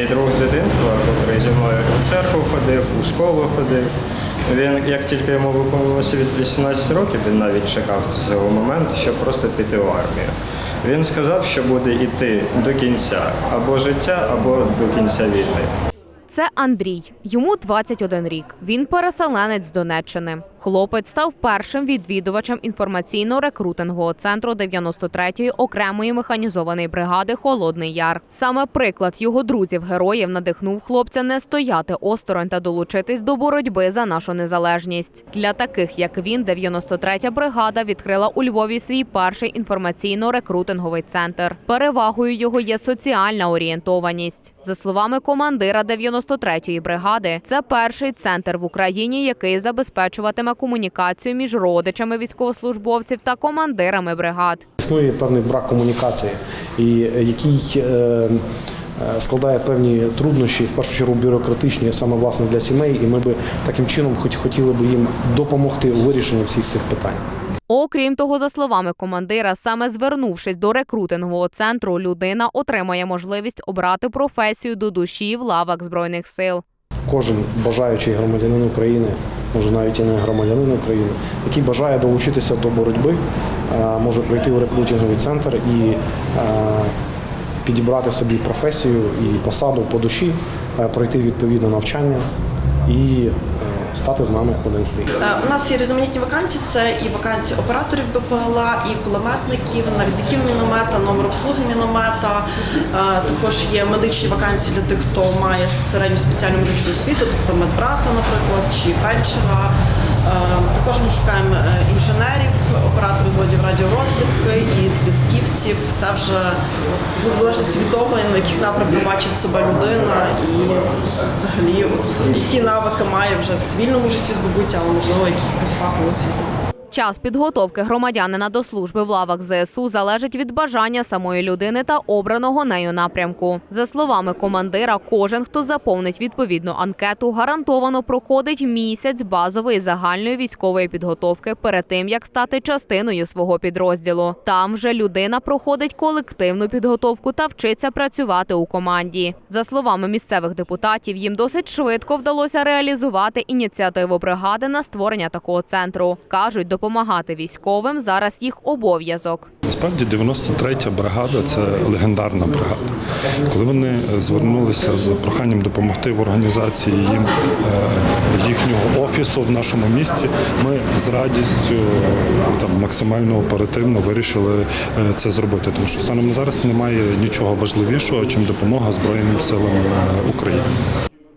Мій друг з дитинства, який зі мною у церкву ходив, у школу ходив. Він, як тільки йому виповнилося від 18 років, він навіть чекав цього моменту, щоб просто піти в армію. Він сказав, що буде йти до кінця або життя, або до кінця війни. Це Андрій. Йому 21 рік. Він переселенець з Донеччини. Хлопець став першим відвідувачем інформаційно-рекрутингового центру 93-ї окремої механізованої бригади Холодний Яр. Саме приклад його друзів-героїв надихнув хлопця не стояти осторонь та долучитись до боротьби за нашу незалежність. Для таких, як він, 93-я бригада відкрила у Львові свій перший інформаційно-рекрутинговий центр. Перевагою його є соціальна орієнтованість. За словами командира 93-ї бригади, це перший центр в Україні, який забезпечуватиме комунікацію між родичами військовослужбовців та командирами бригад. Існує певний брак комунікації, і е, який е, е, складає певні труднощі, в першу чергу бюрократичні, саме власне для сімей. І ми би таким чином хоч хотіли б їм допомогти у вирішенні всіх цих питань. Окрім того, за словами командира, саме звернувшись до рекрутингового центру, людина отримає можливість обрати професію до душі в лавах збройних сил. Кожен бажаючий громадянин України, може навіть і не громадянин України, який бажає долучитися до боротьби, може прийти у рекрутинговий центр і підібрати собі професію і посаду по душі, пройти відповідне навчання і стати з нами один з тих. Е, У нас є різноманітні вакансії. Це і вакансії операторів БПЛА, і кулеметників, навідників міномета, номер обслуги міномета. Е, Також є медичні вакансії для тих, хто має середню спеціальну медичну освіту, тобто медбрата, наприклад, чи фельдшера. Е, Також ми шукаємо інженерів, операторів зв'язківців. Це вже в залежності від того, на яких напрямках бачить себе людина і взагалі от, які навики має вже в цивільному житті здобуття, але можливо якісь фахового освіту. Час підготовки громадянина до служби в лавах ЗСУ залежить від бажання самої людини та обраного нею напрямку. За словами командира, кожен, хто заповнить відповідну анкету, гарантовано проходить місяць базової загальної військової підготовки перед тим, як стати частиною свого підрозділу. Там вже людина проходить колективну підготовку та вчиться працювати у команді. За словами місцевих депутатів, їм досить швидко вдалося реалізувати ініціативу бригади на створення такого центру. кажуть, допомагати військовим зараз їх обов'язок. Насправді 93-я бригада це легендарна бригада. Коли вони звернулися з проханням допомогти в організації їм е, їхнього офісу в нашому місті, ми з радістю е, там максимально оперативно вирішили е, це зробити. Тому що станом на зараз немає нічого важливішого, чим допомога Збройним силам України.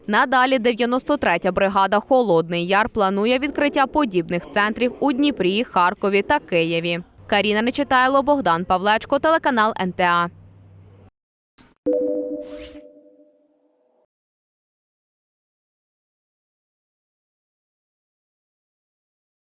Надалі 93-я бригада Холодний Яр планує відкриття подібних центрів у Дніпрі, Харкові та Києві. Каріна Нечитайло, Богдан Павлечко, телеканал НТА.